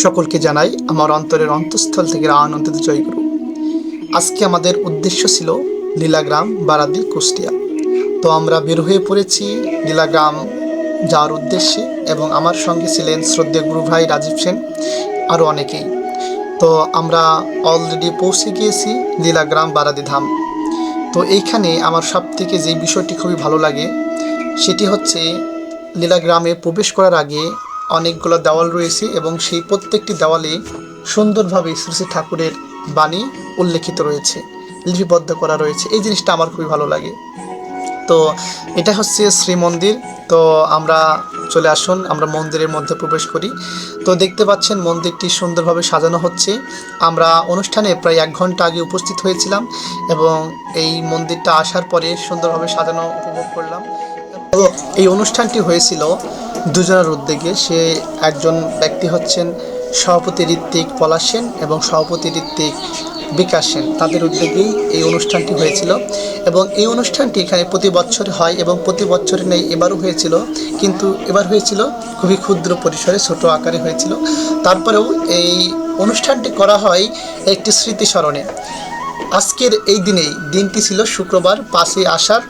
সকলকে জানাই আমার অন্তরের অন্তঃস্থল থেকে আনন্দিত জয়গুরু আজকে আমাদের উদ্দেশ্য ছিল লীলাগ্রাম, বারাদি, কুষ্টিয়া। তো আমরা বের হয়ে পড়েছি লীলাগ্রাম যাওয়ার উদ্দেশ্যে এবং আমার সঙ্গে ছিলেন শ্রদ্ধেয় গুরু ভাই রাজীব সেন, আরও অনেকেই। তো আমরা অলরেডি পৌঁছে গিয়েছি লীলাগ্রাম, বারাদি ধাম। তো এইখানে আমার সব থেকে যে বিষয়টি খুবই ভালো লাগে, সেটি হচ্ছে লীলাগ্রামে প্রবেশ করার আগে অনেকগুলো দেওয়াল রয়েছে এবং সেই প্রত্যেকটি দেওয়ালে সুন্দরভাবে শ্রী শ্রী ঠাকুরের বাণী উল্লেখিত রয়েছে, লিপিবদ্ধ করা রয়েছে। এই জিনিসটা আমার খুবই ভালো লাগে। তো এটা হচ্ছে শ্রী মন্দির। তো আমরা চলে আসুন, আমরা মন্দিরের মধ্যে প্রবেশ করি। তো দেখতে পাচ্ছেন মন্দিরটি সুন্দরভাবে সাজানো হচ্ছে। আমরা অনুষ্ঠানে প্রায় এক ঘণ্টা আগে উপস্থিত হয়েছিলাম এবং এই মন্দিরটা আসার পরে সুন্দরভাবে সাজানো, উপভোগ করলাম। এই অনুষ্ঠানটি হয়েছিল দুজনের উদ্যোগে সে একজন ব্যক্তি হচ্ছেন সভাপতি ঋত্বিক পলাশ সেন এবং সভাপতি ঋত্বিক বিকাশ সেন। তাদের উদ্যোগেই এই অনুষ্ঠানটি হয়েছিল এবং এই অনুষ্ঠানটি এখানে প্রতি বছর হয় এবং প্রতি বছরে নেই, এবারও হয়েছিল, কিন্তু এবার হয়েছিল খুবই ক্ষুদ্র পরিসরে, ছোট আকারে হয়েছিল। তারপরেও এই অনুষ্ঠানটি করা হয় একটি স্মৃতিস্মরণে। আজকের এই দিনেই, দিনটি ছিল শুক্রবার, পাঁচই আষাঢ়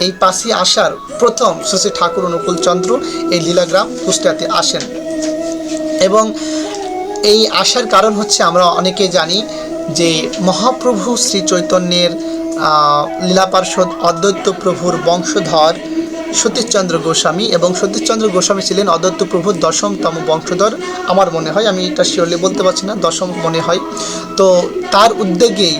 এই পাঁচই আসার প্রথম শ্রী ঠাকুর অনুকূল চন্দ্র এই লীলাগ্রাম কুষ্টিয়াতে আসেন। এবং এই আসার কারণ হচ্ছে আমরা অনেকে জানি যে মহাপ্রভু শ্রী চৈতন্যের আহ, লীলা পার্ষদ অদ্বৈত প্রভুর বংশধর সতীশচন্দ্র গোস্বামী এবং সতীশচন্দ্র গোস্বামী ছিলেন অদ্বৈত প্রভুর দশমতম বংশধর। আমার মনে হয় আমি এটা শিওরলি বলতে পারছি না দশম মনে হয়। তো তার উদ্যোগেই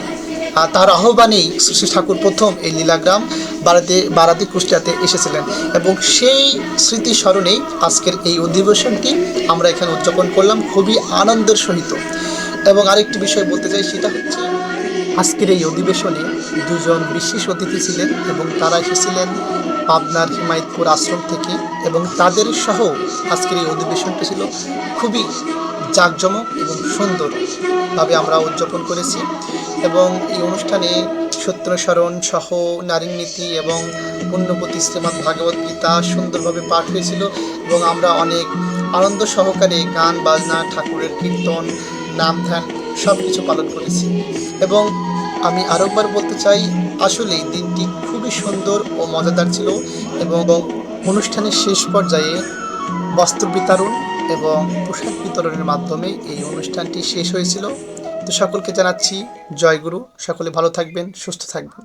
তার আহ্বানেই শ্রী ঠাকুর প্রথম এই লীলাগ্রাম বারাতে, বারাতি কুষ্টিয়াতে এসেছিলেন এবং সেই স্মৃতি স্মরণেই আজকের এই অধিবেশনটি আমরা এখানে উদযাপন করলাম, খুবই আনন্দের সহিত। এবং আরেকটি বিষয় বলতে চাই, সেটা হচ্ছে আজকের এই অধিবেশনে দুজন বিশেষ অতিথি ছিলেন এবং তারা এসেছিলেন পাবনার হিমায়তপুর আশ্রম থেকে এবং তাদের সহ আজকের এই অধিবেশনটি ছিল খুবই জাঁকজমক এবং সুন্দরভাবে আমরা উদযাপন করেছি। এবং এই অনুষ্ঠানে সত্যস্মরণ সহ নারী নীতি এবং পুণ্যপতি শ্রীমৎ ভাগবত গীতা সুন্দরভাবে পাঠ হয়েছিল এবং আমরা অনেক আনন্দ সহকারে গান, বাজনা, ঠাকুরের কীর্তন, নাম ধ্যান সব কিছু পালন করেছি। এবং আমি আরেকবার বলতে চাই, আসলে দিনটি খুবই সুন্দর ও মজাদার ছিল এবং অনুষ্ঠানের শেষ পর্যায়ে বস্ত্র বিতরণ এবং পোশাক বিতরণের মাধ্যমে এই অনুষ্ঠানটি শেষ হয়েছিল। তো সকলকে জানাচ্ছি জয়গুরু। সকলে ভালো থাকবেন, সুস্থ থাকবেন।